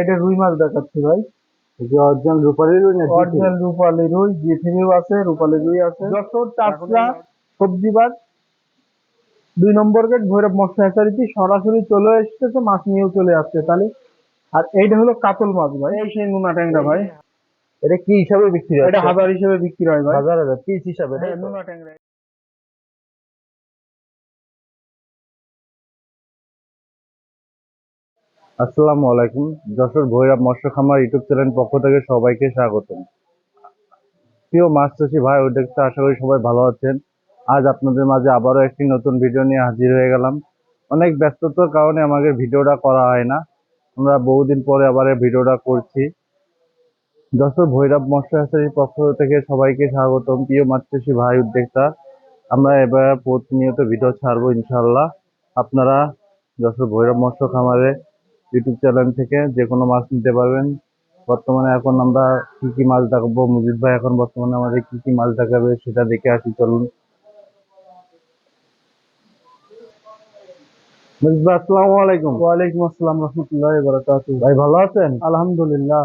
এটা রুই মাছ দেখাচ্ছি ভাই। যে অরিজিনাল রূপালী রুই না অরিজিনাল রূপালি রুই জিথিরিও আছে রূপালি রুই আছে। যশোর চাষরা সবজি বাগ দুই নম্বর গেট ভৈরব মৎস্য হ্যাচারিতে সরাসরি চলে এসতেছে মাছ নিয়েও চলে আসছে তাহলে। আর এইটা হলো কাতল মাছ ভাই। এই সেই নোনা ট্যাংরা ভাই। এটা কি হিসাবে বিক্রি হয়? এটা হাজার হিসেবে বিক্রি হয় ভাই। হাজার হাজার পিস হিসাবে হ্যাঁ, নোনা ট্যাংরা। আসসালামু আলাইকুম। যশোর ভৈরব মৎস্য খামার ইউটিউব চ্যানেল পক্ষ থেকে সবাইকে স্বাগতম। প্রিয় মাছ চাষি ভাই দেখতে আশা করি সবাই ভালো আছেন। আজ আপনাদের মাঝে আবারও একটি নতুন ভিডিও নিয়ে হাজির হয়ে গেলাম। অনেক ব্যস্ততার কারণে আমাকে ভিডিওটা করা হয় না। আমরা বহুদিন পরে আবার ভিডিওটা করছি। যশোর ভৈরব মৎস্য হ্যাচারির পক্ষ থেকে সবাইকে স্বাগতম। প্রিয় মাছ চাষি ভাই উদ্যোক্তা আমরা এবার প্রতিনিয়ত ভিডিও ছাড়বো ইনশাল্লাহ আপনারা যশোর ভৈরব মৎস্য খামারে ইউটিউব চ্যানেল থেকে যে কোনো মাছ নিতে পারবেন। বর্তমানে এখন আমরা কি কি মাছ দেখাবো? মুজিদ ভাই এখন বর্তমানে আমাদের কি কি মাছ দেখাবে সেটা দেখে আসি চলুন। মুজিদ ভাই আসসালামু আলাইকুম। ওয়ালাইকুম আসসালাম রহমতুল্লাহ বারাকাতু ভাই ভালো আছেন? আলহামদুলিল্লাহ।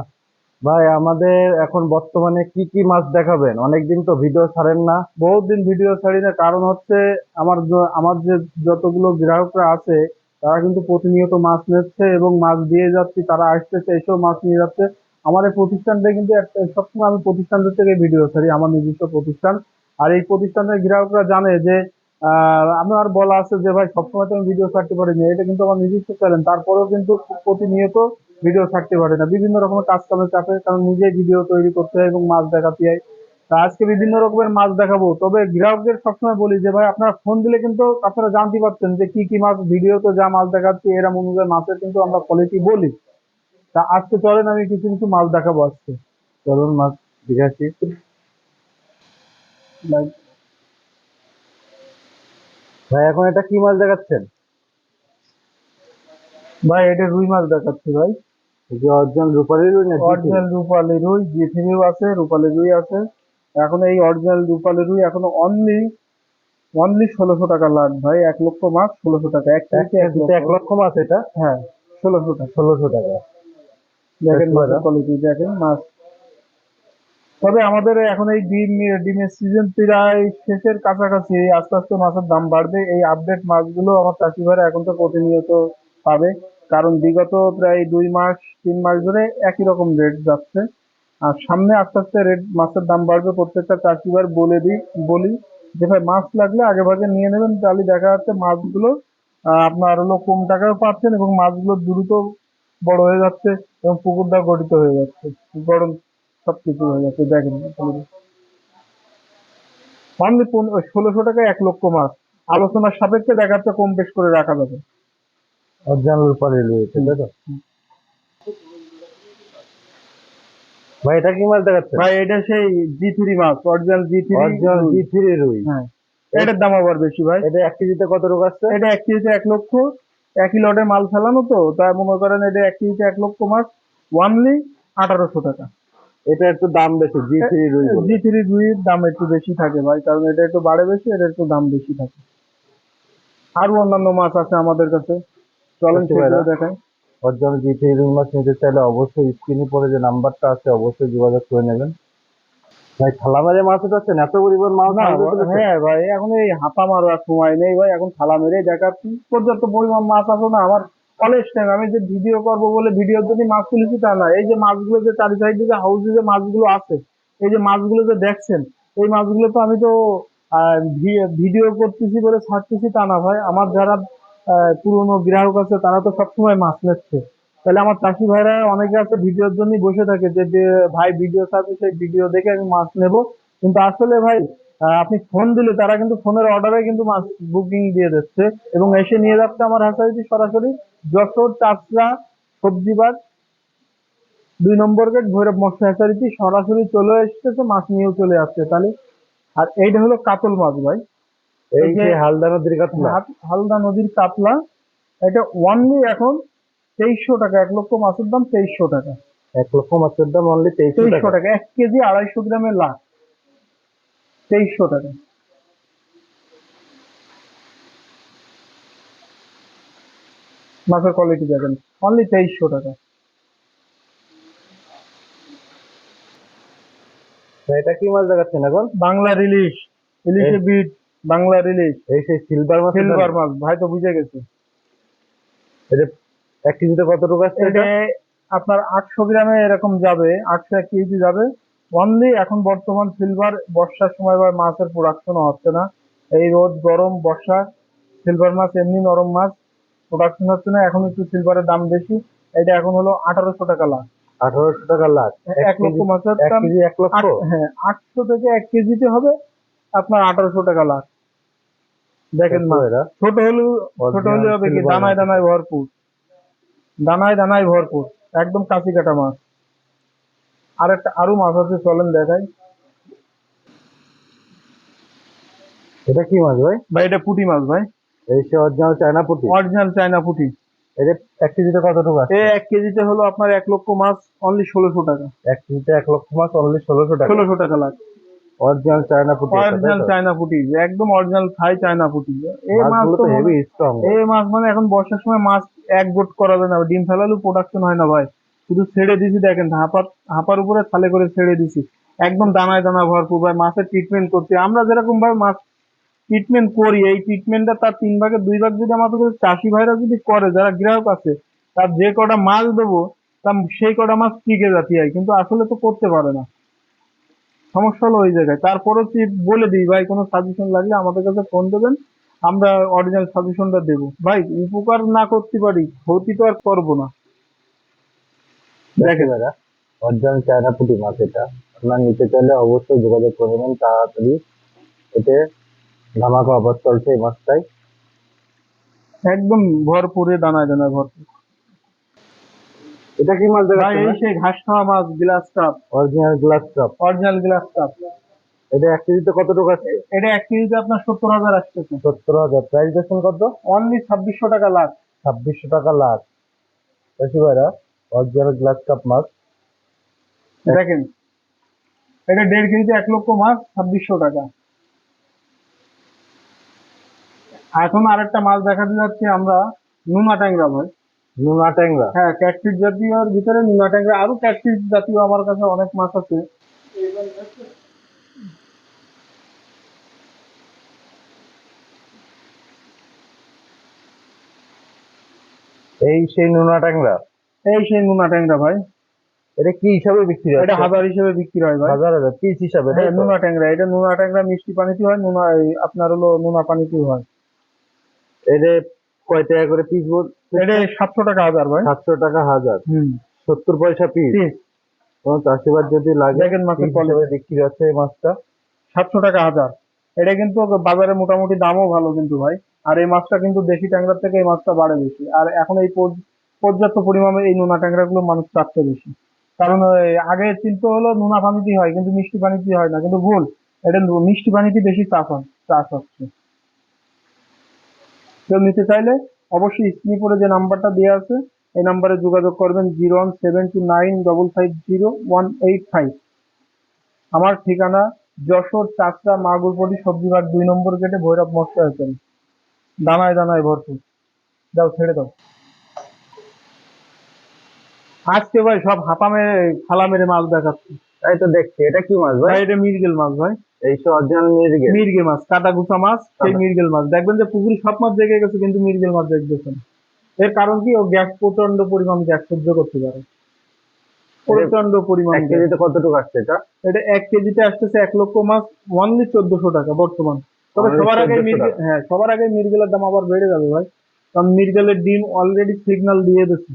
ভাই আমাদের এখন বর্তমানে কি কি মাছ দেখাবেন? অনেকদিন তো ভিডিও ছাড়েন না। বহুত দিন ভিডিও ছাড়ি না। কারণ হচ্ছে আমার আমার যে যতগুলো গ্রাহকরা আছে তারা কিন্তু প্রতিনিয়ত মাছ নিচ্ছে এবং মাছ দিয়ে যাচ্ছি, তারা আসতেছে, এসেও মাছ নিয়ে যাচ্ছে। আমার এই প্রতিষ্ঠানটা কিন্তু একটা, সবসময় আমি প্রতিষ্ঠানদের থেকে ভিডিও ছাড়ি, আমার নিজস্ব প্রতিষ্ঠান। আর এই প্রতিষ্ঠানের গ্রাহকরা জানে যে আমার বলা আছে যে, ভাই, সবসময় তো আমি ভিডিও ছাড়তে পারি না। এটা কিন্তু আমার নিজস্ব চ্যানেল তারপরেও কিন্তু প্রতিনিয়ত ভিডিও ছাড়তে পারে না। বিভিন্ন রকমের কাজ কামের চাপে কারণ নিজেই ভিডিও তৈরি করতে হয় এবং মাছ দেখাতে হয়। আজকে বিভিন্ন রকমের মাছ দেখাবো। তবে গ্রাহকদের সবসময় বলি যে ভাই আপনারা ফোন দিলে কিন্তু আপনারা জানতে পারছেন যে কি কি মাছ ভিডিওতে যা মাছ দেখাচ্ছি এরম অনুযায়ী মাছের কিন্তু আমরা কোয়ালিটি বলি। তা আজকে চলেন আমি কিছু কিছু মাছ দেখাবো আজকে। চলুন মাছ দেখে আসি। ভাই এখন এটা কি মাছ দেখাচ্ছেন? ভাই এটা রুই মাছ দেখাচ্ছি ভাই। অরিজিনাল রূপালী রুই অরিজিনাল রূপালি রুই জি থ্রিও আছে রূপালি রুই আছে। এখন এই অরিজিনাল রূপালি রুই এখন অনলি অনলি ষোলোশো টাকা লাখ ভাই এক লক্ষ মাছ ষোলোশো টাকা। এক এক লক্ষ। লক্ষ মাছ এটা? হ্যাঁ ষোলোশো টাকা। ষোলোশো টাকা। দেখেন মাছের কোয়ালিটি দেখেন মাছ তবে আমাদের এখন এই ডিম ডিমের সিজন প্রায় শেষের কাছাকাছি আস্তে আস্তে মাছের দাম বাড়বে। এই আপডেট মাছগুলো আমার চাষি ভাইরা এখন তো প্রতিনিয়ত পাবে। কারণ বিগত প্রায় দুই মাস তিন মাস ধরে একই রকম রেট যাচ্ছে। আর সামনে আস্তে আস্তে রেট মাছের দাম বাড়বে প্রত্যেকটা চাষি ভাই বলে দিই বলি যে ভাই মাছ লাগলে আগে ভাগে নিয়ে নেবেন তাহলে দেখা যাচ্ছে মাছগুলো আপনার হলো কম টাকায় পাচ্ছেন এবং মাছগুলো দ্রুত বড় হয়ে যাচ্ছে এবং পুকুরটা গঠিত হয়ে যাচ্ছে গরম সবকিছু হয়ে যাচ্ছে দেখেন অনলি ষোলোশো টাকা এক লক্ষ মাছ আলোচনার সাপেক্ষে দেখাচ্ছে কম বেশ করে রাখা যাবে। অরিজিনাল রূপালী রুই এটা তাই তো? ভাই এটা কি মাছ দেখাচ্ছেন ভাই এটা সেই জি থ্রি মাছ original G three original G three রুই। হ্যাঁ। এটার দাম আবার বেশি ভাই। এটা এক কেজিতে কত রোগ আসছে? এটা এক কেজিতে এক লক্ষ। একই লটে মাল ফেলানো তো তাই মনে করেন এটা এক কেজিতে এক লক্ষ মাছ ওয়ানলি আঠারোশো টাকা। এটা একটু দাম বেশি জি থ্রি রুই। জি থ্রি রুইয়ের দাম একটু বেশি থাকে ভাই কারণ এটা একটু বাড়ে বেশি এটা একটু দাম বেশি থাকে। আরও অন্যান্য মাছ আছে আমাদের কাছে। চলেন সেগুলো ভাইরা। অরিজিনাল জি থ্রি রুই মাছ নিতে চাইলে অবশ্যই স্ক্রিনে পরে যে নাম্বারটা আছে অবশ্যই যোগাযোগ করে নেবেন। ভাই থালা মাঝে মাছ উঠাচ্ছেন? এত পরিমাণ মাছ না হাতে তুলেছেন? হ্যাঁ ভাই এখন এই হাতা মারার সময় নেই ভাই এখন থালা মেরে দেখাচ্ছি পর্যাপ্ত পরিমাণ মাছ আছে না? আমার কলেজ টাইম আমি যে ভিডিও করব বলে ভিডিওর জন্য মাছ তুলেছি তা না। এই যে মাছগুলো যে চারি সাইডে যে হাউসে যে মাছগুলো আছে এই যে মাছগুলো যে দেখছেন এই মাছগুলো তো আমি তো ভিডিও করতেছি বলে ছাড়তেছি তা না ভাই। আমার যারা পুরনো গ্রাহক আছে, তারা তো সবসময় মাছ নিচ্ছে। তাহলে আমার চাষি ভাইরা অনেকে আছে ভিডিওর জন্য বসে থাকে যে ভাই ভিডিও সেই ভিডিও দেখে আমি মাছ নেব। কিন্তু আসলে ভাই আপনি ফোন দিলে তারা কিন্তু ফোনের অর্ডারে কিন্তু মাছ বুকিং দিয়ে দিচ্ছে এবং এসে নিয়ে যাচ্ছে আমার হাসাইটি সরাসরি। যশোর চাষরা সবজি বাগ দুই নম্বর গেট, ভৈরব মৎস্য হ্যাচারিতে সরাসরি চলে এসতেছে মাছ নিয়েও চলে আসছে। তাহলে, আর এইটা হলো কাতল মাছ ভাই। এই যে হালদা নদীর কাতলা। হালদা নদীর কাতলা এটা অনলি এখন তেইশশো টাকা এক লক্ষ মাছের দাম তেইশশো টাকা। এক লক্ষ মাছের দাম অনলি তেইশশো টাকা। এক কেজি আড়াইশো গ্রামের লাখ তেইশশো টাকা। মাছের কোয়ালিটি দেখেন অনলি তেইশশো টাকা। এটা কি মাছ দেখাচ্ছেন এখন? বাংলা ইলিশ ইলিশে বিট। বাংলা রিলিশ এই সেই সিলভার মাছ সিলভার মাছ ভাই তো বুঝে গেছে। এটা এক কেজিতে কতটুকু আসছে এটা? এটা আপনার আটশো গ্রামে এরকম যাবে আটশো এক কেজি যাবে। অনলি এখন বর্তমান সিলভার বর্ষার সময় বা মাছের প্রোডাকশনও হচ্ছে না। এই রোদ গরম বর্ষা সিলভার মাছ এমনি নরম মাছ প্রোডাকশন হচ্ছে না এখন একটু সিলভারের দাম বেশি। এটা এখন হলো আঠারোশো টাকা লাখ। আঠারোশো টাকা লাখ। এক লক্ষ মাছের এক দাম কেজি এক লক্ষ? হ্যাঁ আটশো থেকে এক কেজিতে হবে। আপনার আঠারোশো টাকা লাখ। দেখেন ছোট হলেও ছোট হলে হবে কি? দানায় দানায় ভরপুর। দানায় দানায় ভরপুর। একদম কাঁচি কাটা মাছ। আর একটা আরও মাছ আছে চলেন দেখাই। এটা কি মাছ ভাই? ভাই এটা পুঁটি মাছ ভাই। এই সে অরিজিনাল চায়না পুঁটি? অরিজিনাল চায়না পুঁটি। এটা এক কেজিতে কতটুকু আছে? এই এক কেজিতে হলো আপনার এক লক্ষ মাছ অনলি ষোলোশো টাকা। এক কেজিতে এক লক্ষ মাছ অনলি ষোলোশো টাকা। ষোলোশো টাকা লাখ। অরিজিনাল চায়না পুঁটি অরিজিনাল চায়না পুঁটি একদম অরিজিনাল থাই চায়না পুঁটি এই মাছ তো তো হেভি স্ট্রং এই মাছ মানে এখন বর্ষার সময় মাছ এক গোট করা যায় না। ডিম ফেলালেও প্রোডাকশন হয় না ভাই। শুধু ছেড়ে দিছি দেখেন হাঁপার হাঁপার উপরে থালে করে ছেড়ে দিছি। একদম দানায় দানা ভরপুর ভাই মাছের ট্রিটমেন্ট করছি। আমরা যেরকম ভাবে মাছ ট্রিটমেন্ট করি এই ট্রিটমেন্টটা তার তিন ভাগের দুই ভাগ যদি আমাদের চাষি ভাইরা যদি করে যারা গ্রাহক আছে তার যে কটা মাছ দেবো তার সেই কটা মাছ টিকে যাতে হয়। কিন্তু আসলে তো করতে পারে না। সমস্যা হলো ওই জায়গায়। তারপরে কি বলে দিই ভাই কোনো সাজেশন লাগলে আমাদের কাছে ফোন দেবেন আমরা অরিজিনাল সাজেশনটা দেবো। ভাই উপকার না করতে পারি ক্ষতি তো আর করব না। দেখে দাদা অরিজিনাল চায়না পুঁটি মাছ এটা আপনার নিতে চাইলে অবশ্যই যোগাযোগ করে নেবেন তাড়াতাড়ি। এতে ধামাকা অফার চলছে এই মাছটাই একদম ভরপুরে দানায় দানায় ভরপুর। এটা কি মাছ ভাই এই সেই ঘাস খাওয়া মাছ glass carp original glass carp original glass carp এটা এক কেজিতে কতটুকু আছে এটা এক কেজিতে আপনার সত্তর হাজার আসতেছে। সত্তর হাজার। প্রাইস দেখছেন কত? অনলি ছাব্বিশশো টাকা লাখ। ছাব্বিশশো টাকা লাখ। বেশি ভাইরা অরিজিনাল গ্লাস কাপ মাছ। দেখেন এটা দেড় কেজিতে এক লক্ষ মাছ ছাব্বিশশো টাকা। এখন আরেকটা মাছ দেখাতে যাচ্ছি আমরা নুনা ট্যাংরা ভাই নোনা ট্যাংরা? হ্যাঁ ক্যাটফিশ জাতীয় ভিতরে নুনা ট্যাংরা। আরও ক্যাটফিশ জাতীয় আমার কাছে অনেক মাছ আছে। এই সেই নোনা ট্যাংরা? এই সেই নুনা ট্যাংরা ভাই। এটা কি হিসাবে বিক্রি হয়? এটা হাজার হিসেবে বিক্রি হয় ভাই। হাজার হাজার পিস হিসাবে হ্যাঁ? নুনা ট্যাংরা। এটা নুনা ট্যাংরা মিষ্টি পানিতে হয় নুনা আপনার হলো নুনা পানিতেও হয়। এটা কয় টাকা করে পিস এটা সাতশো টাকা হাজার ভাই। সাতশো টাকা হাজার। সত্তর পয়সা পিস কোনো চাষিবাদ যদি লাগে দেখেন মাছের। হিসেবে বিক্রি হচ্ছে এই মাছটা। সাতশো টাকা হাজার। এটা কিন্তু বাজারে মোটামুটি দামও ভালো কিন্তু ভাই। আর এই মাছটা কিন্তু দেশি ট্যাংরার থেকে এই মাছটা বাড়ে বেশি। আর এখন এই পর্যাপ্ত পরিমাণে এই নোনা ট্যাংরা গুলো মানুষ চাচ্ছে বেশি। কারণ আগে চিন্তা হলো নোনা পানিতেই হয় কিন্তু মিষ্টি পানিতে হয় না। কিন্তু ভুল এটা মিষ্টি পানিতে বেশি চাষ হয় চাষ হচ্ছে। কেউ নিতে চাইলে অবশ্যই স্ক্রিনে পরে যে নাম্বারটা দেওয়া আছে এই নাম্বারে যোগাযোগ করবেন zero one seven two nine double five zero one eight five আমার ঠিকানা যশোর চাকরা মাগুরপটি সবজি সবজিঘাট দুই নম্বর গেটে ভৈরব মৎস্য আছেন। দানায় দানায় ভরপুর। যাও ছেড়ে দাও। আজকে ভাই সব হাপা মেরে খালা মেরে মাছ দেখাচ্ছি। তাই তো দেখছি। এটা কি মাছ ভাই? ভাই এটা মিরগেল মাছ ভাই। এই অরিজিনাল মির্গে মিরগে মাছ কাটা গুছা মাছ সেই। মিরগেল মাছ। দেখবেন যে পুকুরে সব মাছ জেগে গেছে কিন্তু মিরগেল মাছ দেখতেছেন। এর কারণ কি? ও গ্যাস প্রচণ্ড পরিমাণ গ্যাস সহ্য করতে পারে। প্রচণ্ড পরিমাণ এক কেজিতে কতটুকু আসছে এটা? এটা এক কেজিতে আসতেছে এক লক্ষ মাছ অনলি চোদ্দশো টাকা বর্তমান। তবে সবার আগে 1400 মির্গে হ্যাঁ সবার আগে মির্গেলের দাম আবার বেড়ে যাবে ভাই। কারণ মির্গেলের ডিম অলরেডি সিগন্যাল দিয়ে দিচ্ছে।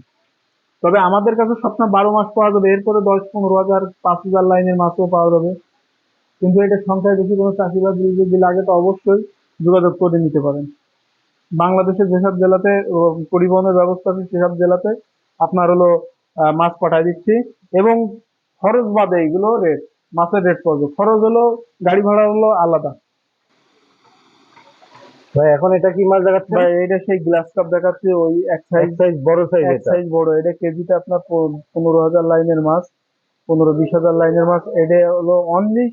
তবে আমাদের কাছে সবসময় বারো মাস পাওয়া যাবে এরপরে দশ পনেরো হাজার পাঁচ হাজার লাইনের মাছও পাওয়া যাবে। কিন্তু এটা সংখ্যায় বেশি কোনো চাকরি চাষিবাদ যদি লাগে তো অবশ্যই যোগাযোগ করে নিতে পারেন। বাংলাদেশের যেসব জেলাতে পরিবহনের ব্যবস্থা আছে সেসব জেলাতে আপনার হলো মাছ পাঠায় দিচ্ছি এবং খরচ বাদে এগুলো রেট মাছের রেট পড়বে। খরচ হলো গাড়ি ভাড়া হলো আলাদা। ভাই এখন এটা কি মাছ দেখাচ্ছে? ভাই এটা সেই গ্লাস কাপ দেখাচ্ছে ওই এক সাইজ সাইজ বড় সাইজ এক সাইজ বড়। এটা কেজিতে আপনার পনেরো হাজার লাইনের মাছ পনেরো বিশ হাজার লাইনের মাছ। এটা হলো অনলি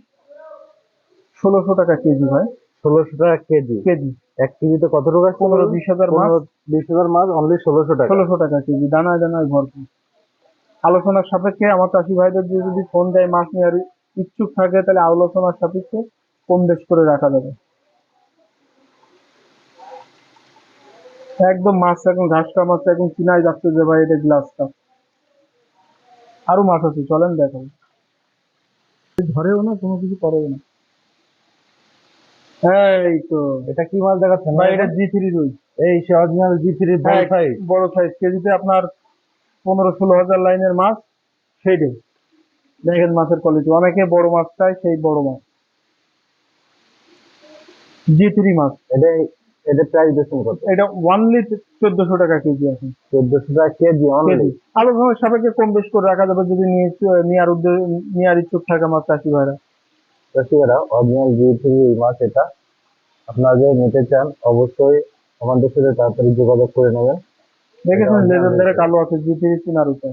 ষোলোশো টাকা কেজি ভাই ষোলোশো টাকা কেজি? কেজি। এক কেজিতে কতটুকু আসছে পনেরো বিশ হাজার মাছ বিশ হাজার মাছ অনলি ষোলোশো টাকা। ষোলোশো টাকা কেজি দানায় দানায় ভরপুর। আলোচনার সাপেক্ষে আমার চাষি ভাইদের যদি ফোন দেয় মাছ নেওয়ার ইচ্ছুক থাকে তাহলে আলোচনার সাপেক্ষে কম বেশ করে রাখা যাবে। একদম মাছ এখন ঘাসটা মাছ এখন চিনাই যাচ্ছে যে ভাই এটা গ্লাসটা আরও মাছ আছে চলেন দেখাবো ধরেও না কোনো কিছু করেও না। এই তো। এটা কি মাছ দেখাচ্ছেন? ভাই এটা জি থ্রি রুই। এই সে অরিজিনাল জি থ্রি হ্যাঁ, সাইজ বড় সাইজ কেজিতে আপনার পনেরো ষোলো হাজার লাইনের মাছ সেইটে। দেখেন মাছের কোয়ালিটি অনেকে বড় মাছ চায় সেই বড় মাছ। জি থ্রি মাছ। এটা এটা প্রাইস দিচ্ছেন কত। এটা ওয়ানলি চোদ্দশো টাকা কেজি আছে। চোদ্দশো টাকা কেজি অনলি আলোচনার সাপেক্ষে কম বেশ করে রাখা যাবে যদি নিয়ে নেওয়ার উদ্যোগ নেওয়ার ইচ্ছুক থাকে আমার চাষি ভাইরা। চাষিরা অরিজিনাল জি থ্রি মাছ এটা। আপনারা যদি নিতে চান, অবশ্যই আমাদের সাথে তাড়াতাড়ি যোগাযোগ করে নেবেন। দেখেছেন লেজার অনেক- কালো আছে জি থ্রি চিনার উপর।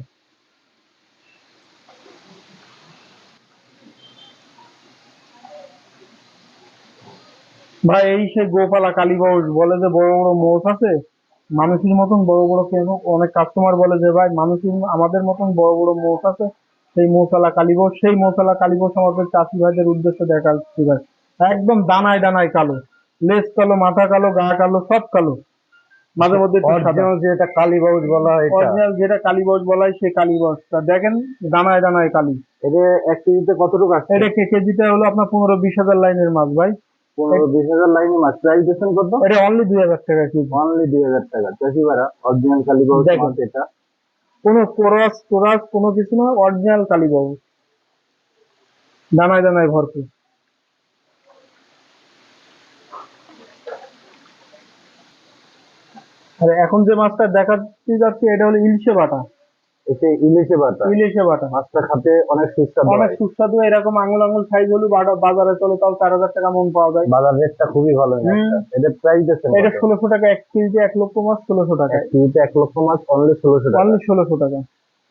ভাই, এই সেই গোপালা কালীবাউস বলে যে বড় বড় মোষ আছে, মানুষের মতন বড় বড় কেন? অনেক কাস্টমার বলে যে, ভাই, মানুষের আমাদের মতন বড় বড় মোষ আছে সেই মৌসালা কালীবাউস সেই মৌসালা কালীবাউস আমাদের চাষি ভাইদের উদ্দেশ্যে দেখাচ্ছি ভাই। একদম দানায় দানায় কালো। লেজ কালো মাথা কালো গা কালো সব কালো। মাঝে মধ্যে যেটা কালীবাউস বলা হয় অরিজিনাল যেটা কালীবাস বলা হয় সেই কালীবাসটা দেখেন দানায় দানায় কালি। এটা এক কেজিতে কতটুকু আসছে? এটা কে কেজিতে হলো আপনার পনেরো বিশ হাজার লাইনের মাছ ভাই। পনেরো বিশ হাজার লাইনে মাছ। প্রাইস দিচ্ছেন কত? এটা অনলি দুই হাজার টাকা কেজি। অনলি দুই হাজার টাকা। চাষিবারা অরিজিনাল কালীবাউস এটা। কোনো কোরাস টোরাস কোনো কিছু না অরিজিনাল কালীবাবু। দানায় দানায় ভরপুর। আর এখন যে মাছটা দেখাতে যাচ্ছি, এটা হলো ইলশে বাটা। এতে ইলিশে বাটা। ইলিশে বাটা। মাছটা খাতে অনেক সুস্বাদু অনেক সুস্বাদু এরকম আঙুল আঙুল সাইজ হলে বাজারে চলে তাও চার হাজার টাকা মন পাওয়া যায়। বাজার রেটটা খুবই ভালো এই হুম। মাছটা। এটা প্রাইস দিচ্ছেন এটা ষোলোশো টাকা এক কেজিতে এক লক্ষ মাছ ষোলোশো টাকা। এক কেজিতে এক লক্ষ মাছ অনলি ষোলোশো টাকা। অনলি ষোলোশো টাকা।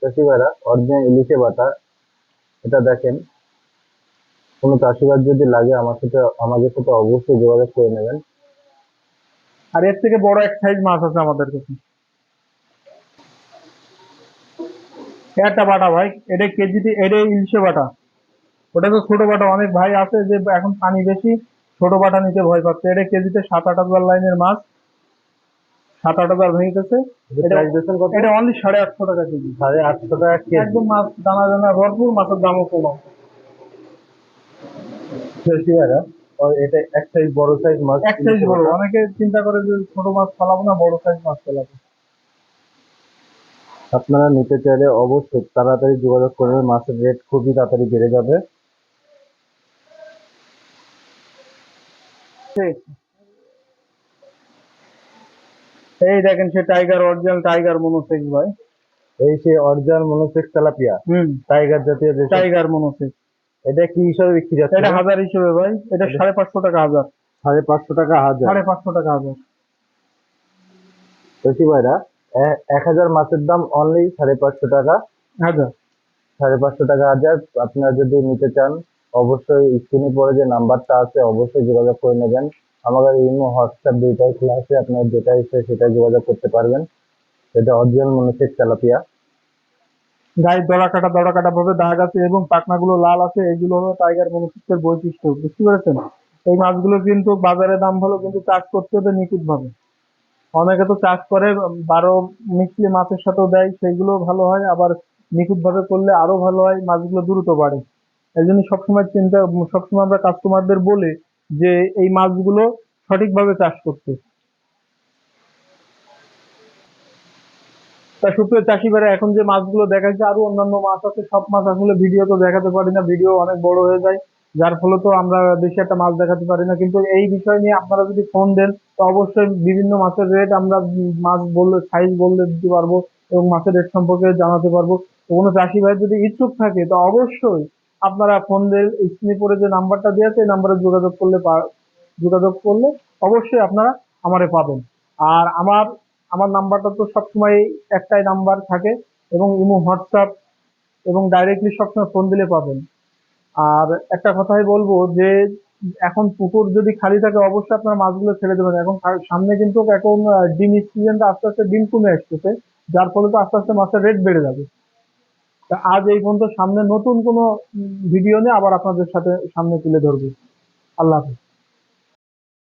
চাষিভাইরা অরিজিনাল ইলিশে বাটা এটা দেখেন। কোনো চাষিবাদ যদি লাগে আমার সাথে আমাদের সাথে অবশ্যই যোগাযোগ করে নেবেন। আর এর থেকে বড় এক সাইজ মাছ আছে আমাদের কাছে। একটা বাটা ভাই এটা কেজিতে এটা ইলিশে বাটা। ওটা তো ছোট বাটা অনেক ভাই আছে যে এখন পানি বেশি ছোট বাটা নিতে ভয় পাচ্ছে। এটা কেজিতে সাত আট হাজার লাইনের মাছ। সাত আট হাজার ভেঙে গেছে। এটা- এটা অনলি সাড়ে আটশো টাকা কেজি। সাড়ে আটশো টাকা কেজি। একদম মাছ দানা দানা ভরপুর মাছের দামও কম। এটা এক সাইজ বড় সাইজ মাছ এক সাইজ বড়। অনেকে চিন্তা করে যে ছোট মাছ ফেলাবো না বড় সাইজ মাছ ফেলাবো। আপনারা নিতে চাইলে অবশ্যই তাড়াতাড়ি যোগাযোগ করবেন। মাছের রেট খুবই তাড়াতাড়ি বেড়ে যাবে। এই দেখেন সে টাইগার অরিজিনাল টাইগার মনোসেক্স ভাই। এই সেই অরিজিনাল মনোসেক্স তেলাপিয়া। হুম। টাইগার জাতীয় যে টাইগার মনোসেক্স এটা কি হিসাবে বিক্রি যাচ্ছে? এটা হাজার হিসেবে ভাই। এটা সাড়ে পাঁচশো টাকা হাজার। সাড়ে পাঁচশো টাকা হাজার। সাড়ে পাঁচশো টাকা হাজার। চাষি ভাইরা এক হাজার মাছের দাম অনলি সাড়ে পাঁচশো টাকা। হাজার। সাড়ে পাঁচশো টাকা হাজার। আপনারা যদি নিতে চান অবশ্যই স্ক্রিনে পরে যে নাম্বারটা আছে অবশ্যই যোগাযোগ করে নেবেন। আমাদের ইমো হোয়াটসঅ্যাপ দুইটাই খোলা আছে আপনার যেটা ইচ্ছে সেটা যোগাযোগ করতে পারবেন। এটা অরিজিনাল মনোসেক তেলাপিয়া। গায়ে দড়া কাটা দড়া কাটা ভাবে দাগ আছে এবং পাখনাগুলো লাল আছে এগুলো হলো টাইগার মনোসেক্সের বৈশিষ্ট্য। বুঝতে পেরেছেন? এই মাছগুলো কিন্তু বাজারে দাম ভালো কিন্তু চাষ করতে হবে নিখুঁত ভাবে অনেকে তো চাষ করে বারো মিশলে মাছের সাথেও দেয় সেগুলো ভালো হয়। আবার নিখুঁত ভাবে করলে আরও ভালো হয়, মাছগুলো দ্রুত বাড়ে। এই জন্য সবসময় চিন্তা সবসময় আমরা কাস্টমারদের বলি যে, এই মাছগুলো সঠিকভাবে চাষ করতে। তা সুপ্রিয় চাষি ভাইরা, এখন যে মাছগুলো দেখাচ্ছে আরও অন্যান্য মাছ আছে, সব মাছ আসলে ভিডিও তো দেখাতে পারি না ভিডিও অনেক বড় হয়ে যায়। যার ফলে তো আমরা বেশি একটা মাছ দেখাতে পারি না। কিন্তু এই বিষয় নিয়ে আপনারা যদি ফোন দেন তো অবশ্যই বিভিন্ন মাছের রেট আমরা মাছ বললে সাইজ বললে দিতে পারব এবং মাছের রেট সম্পর্কে জানাতে পারব। কোনো চাষি ভাই যদি ইচ্ছুক থাকে, তো অবশ্যই আপনারা ফোন দেন স্ক্রিনে পরে যে নাম্বারটা দেওয়া আছে, এই নাম্বারে যোগাযোগ করলে যোগাযোগ করলে অবশ্যই আপনারা আমারে পাবেন। আর আমার আমার নাম্বারটা তো সবসময় একটাই নাম্বার থাকে এবং ইমো, হোয়াটসঅ্যাপ এবং ডাইরেক্টলি সবসময় ফোন দিলে পাবেন। আর একটা কথাই বলব যে এখন পুকুর যদি খালি থাকে, অবশ্যই আপনার মাছগুলো ছেড়ে দেবেন। এখন সামনে কিন্তু এখন ডিম সিজনটা আস্তে আস্তে ডিম কমে আসতেছে। যার ফলে তো আস্তে আস্তে মাছের রেট বেড়ে যাবে। তা আজ এই পর্যন্ত সামনে নতুন কোনো ভিডিও নিয়ে আবার আপনাদের সাথে সামনে তুলে ধরবো। আল্লাহ হাফেজ।